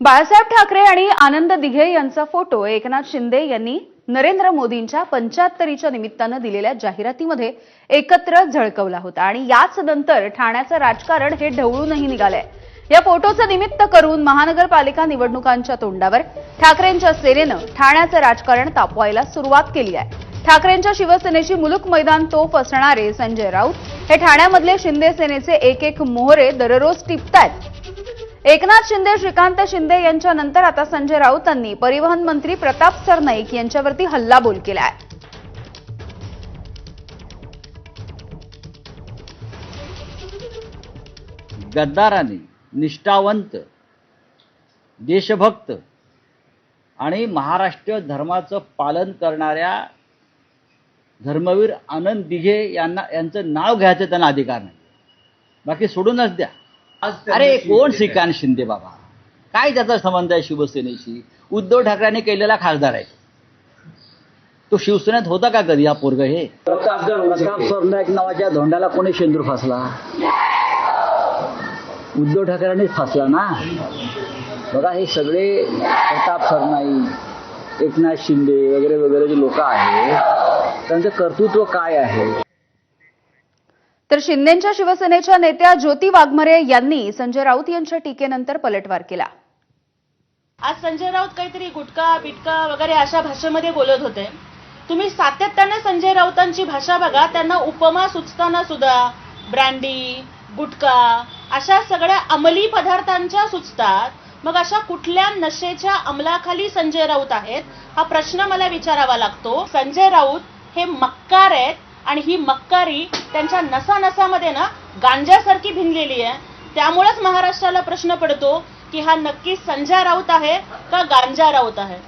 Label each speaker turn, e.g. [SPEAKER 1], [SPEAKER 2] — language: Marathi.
[SPEAKER 1] बाळासाहेब ठाकरे आणि आनंद दिघे यांचा फोटो एकनाथ शिंदे यांनी नरेंद्र मोदींच्या पंच्याहत्तरीच्या निमित्तानं दिलेल्या जाहिरातीमध्ये एकत्र झळकवला होता. आणि याच नंतर ठाण्याचं राजकारण हे ढवळूनही निघालंय. या फोटोचं निमित्त करून महानगरपालिका निवडणुकांच्या तोंडावर ठाकरेंच्या सेनेनं ठाण्याचं राजकारण तापवायला सुरुवात केली आहे. ठाकरेंच्या शिवसेनेची मुलुक मैदान तोफ असणारे संजय राऊत हे ठाण्यामधले शिंदे सेनेचे एक एक मोहरे दररोज टिपतायत. एकनाथ शिंदे श्रीकांत शिंदे यांच्या नंतर आता संजय राऊतांनी परिवहन मंत्री प्रताप सरनाईक यांच्यावरती हल्लाबोल केलाय.
[SPEAKER 2] गद्दाराने निष्ठावंत देशभक्त आणि महाराष्ट्र धर्माचं पालन करणाऱ्या धर्मवीर आनंद दिघे यांना यांचं नाव घ्यायचं त्यांना अधिकार नाही. बाकी सोडूनच द्या. अरे कोण श्रीकांत शिंदे बाबा? काय त्याचा संबंध आहे शिवसेनेशी? उद्धव ठाकरेंनी केलेला खासदार आहे. तो शिवसेनेत होता का कधी हा पोरग हे? प्रताप सरनाईक नावाच्या धोंडाला कोणी शेंदूर फासला? उद्धव ठाकरेंनीच फासला ना? बघा हे सगळे प्रताप सरनाईक एकनाथ शिंदे वगैरे वगैरे जे लोक आहेत त्यांचं कर्तृत्व काय आहे?
[SPEAKER 1] तर शिंदेच्या शिवसेनेच्या नेत्या ज्योती वाघमरे यांनी संजय राऊत यांच्या टीकेनंतर पलटवार केला.
[SPEAKER 3] आज संजय राऊत काहीतरी गुटखा बिटका वगैरे अशा भाषेमध्ये बोलत होते. तुम्ही सातत्याने संजय राऊतांची भाषा बघा त्यांना उपमा सुचताना सुद्धा ब्रँडी गुटखा अशा सगळ्या अंमली पदार्थांच्या सुचतात. मग अशा कुठल्या नशेच्या अंमलाखाली संजय राऊत आहेत हा प्रश्न मला विचारावा लागतो. संजय राऊत हे मक्कार आहेत आणि ही मक्कारी त्यांच्या नसानसामध्ये ना गांजासारखी भिनलेली आहे. त्यामुळेच महाराष्ट्राला प्रश्न पडतो की हा नक्की संजय राऊत आहे का गांजा राऊत आहे?